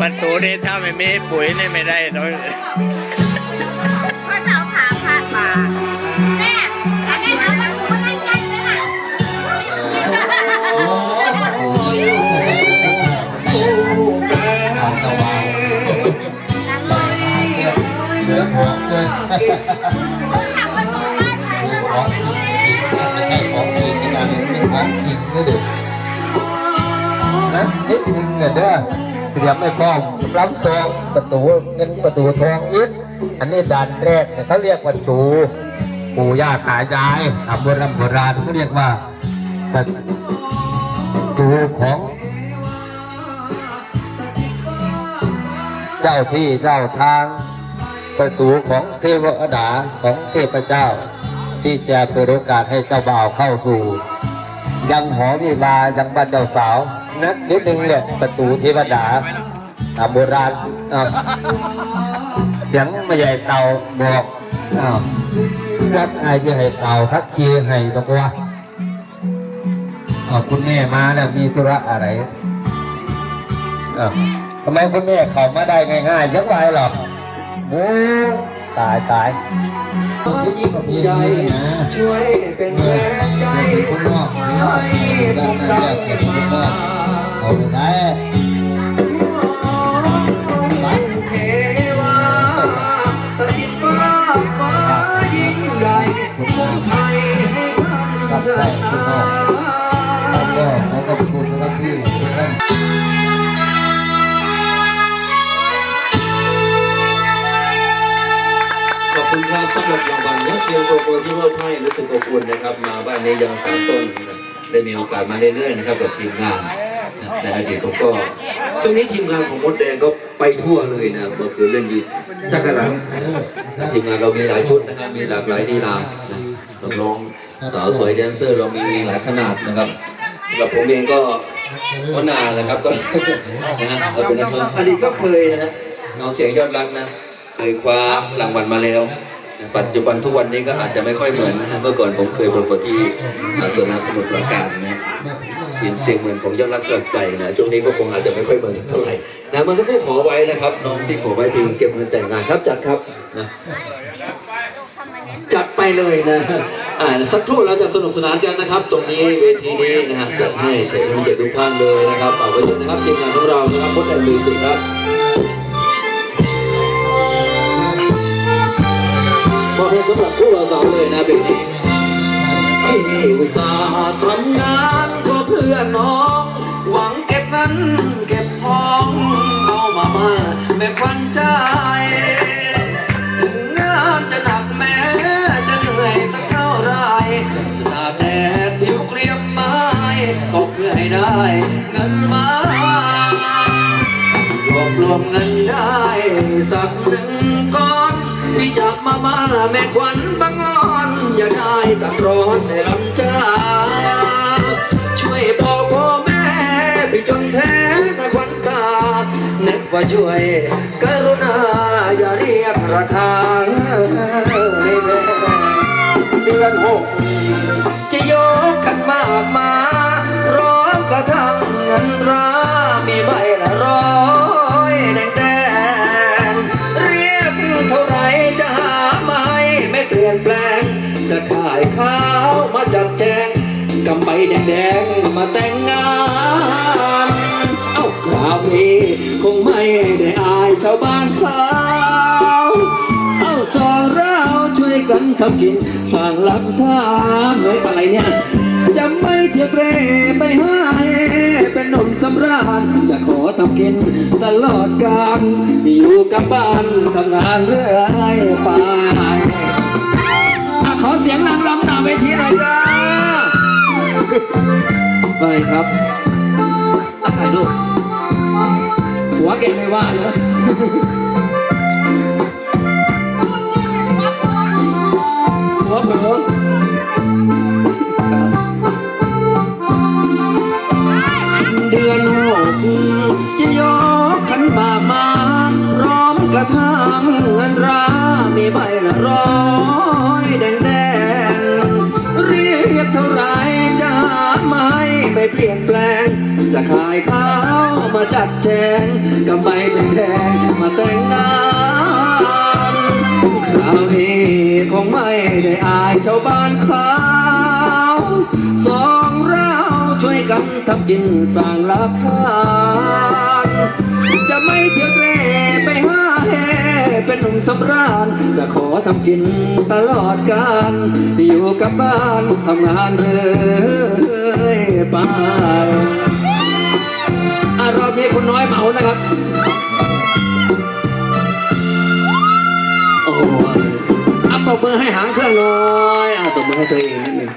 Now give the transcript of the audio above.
ประตูนี้ถ้าไม่มีปุ๋ยนี่ไม่ได้เลย ของจริงไม่ใช่ของจริงนะเป็นของจริงนะเด็กนะนิดนึงเด้อเตรียมไม่พร้อมรับซองประตูเงินประตูทองอีกอันนี้ด่านแรกเนี่ยเขาเรียกประตูปู่ย่าตายายทำโบราณโบราณเขาเรียกว่าประตูของเจ้าที่เจ้าทาง ประตูของเทวดาของเทพเจ้า ที่จะเปิดโอกาสให้เจ้าบ่าวเข้าสู่ ยังหอวิวายังบ้านเจ้าสาวนักนิดนึงเนี่ยประตูเทวดาตามโบราณเสียงไม่ใหญ่เต่าบอกจัดไอ้ที่ให้เต่าสักทีให้ตรงว่าอ้าวคุณแม่มาแล้วมีธุระอะไรทำไมคุณแม่เข้ามาได้ง่ายๆจังไรหรอก ตายตายคุณยิ่งกว่าพี่ได้นะช่วยเป็นแรงใจเดี๋ยวคุณพ่อด้านนั้นเรียกเก็บคุณพ่อเอาไปได้เทวาสถิตฟ้าฟ้ายิ่งใหญ่มุ่งไทยให้ทำเถิดนาแล้วก็ขอขอบคุณนะครับที่ทุกท่าน ขอบคุณครับสำหรับรางวัลและเสียงโปรโมทที่มอบให้รู้สึกอบอุ่นนะครับ มาบ้านนี้ยังสามต้นนะครับได้มีโอกาสมาเรื่อยๆนะครับกับทีมงานนะในอดีตผมก็ช่วงนี้ทีมงานของมดแดงก็ไปทั่วเลยนะเมื่อคืนเล่นยีจักรหลังทีมงานเรามีหลายชุดนะครับมีหลากหลายดีลานะน้องสาวสวยแดนเซอร์เรามีหลายขนาดนะครับกับผมเองก็ก็นานแล้วครับก็นะฮะเราเป็นนักร้องอดีตก็เคยนะฮะเงาเสียงยอดรักนะเคยคว้ารางวัลมาแล้ว ปัจจุบันทุกวันนี้ก็อาจจะไม่ค่อยเหมือนเมื่อก่อนผมเคยประกวดที่สวนน้ำสมุทรปราการนะทีมเสียงเหมือนของยอดรักสลับใจนะช่วงนี้ก็คงอาจจะไม่ค่อยเหมือนเท่าไหร่นะเมันสักครู่ขอไว้นะครับ น้องที่ขอไว้เพลงเก็บเงินแต่งงานครับจัดครับนะจัดไปเลยนะอ่าสักครู่เราจะสนุกสนานกันนะครับ ตรงนี้เวทีนี้นะฮะจัดให้แขกผู้เกียรติทุกท่านเลยนะครับฝากไว้ด้วยนะครับทีมงานของเรานะครับพจน์แอนด์มิวสิกครับ ให้สำหรับผู้เราสาวเลยนะเบรกนี้ที่อุตส่าห์ทำงานก็เพื่อน้อง หวังเก็บเงินเก็บทองเอามามาแม่ควันใจถึงงานจะหนักแม้จะเหนื่อยสักเท่าไรตากแดดผิวเกรียมไม้ก็เพื่อให้ได้เงินมารวบรวมเงินได้สักหนึ่ง แม่ควันบังอ่อนอย่าได้ตัดร้อนในลำจ้าช่วยบอกพ่อแม่ไปจนแท้นะควันตาเน็กว่าช่วยกรุณาอย่าเรียกราคาในแพงเดือนหก แดงมาแต่งงาน เอ้าคราวนี้คงไม่ได้อายชาวบ้านเขาเอาสองเราช่วยกันทำกินสร้างลักฐานเฮ้ยอะไรเนี่ยจะไม่เที่ยวเตร่ไปให้เป็นหนุ่มสำราญจะขอทำกินตลอดกาลอยู่กับบ้านทำงานเรื่อยไป ว่าเนะหัวเผลอเดือนหกจะยกขันมากมาร้อมกระทั่งเงินตรามีใบละร้อยแดงแดงเรียกเท่าไรจะหาไม่ไม่เปลี่ยนแปล งกำไปเป็นแดงมาแต่งงานคราวนี้คงไม่ได้อายชาวบ้านเขาสองเราช่วยกันทำกินสร้างรักทานจะไม่เที่ยวเตร่ไปหาแห่เป็นหนุ่มสำราญจะขอทำกินตลอดการอยู่กับบ้านทำงานเรื่อยไปารอบนี้คนน้อยเหมานะครับ โอ้ยเอาตบมือให้หางเครื่องน้อยเอาตบมือให้ตัวเองนิดนึง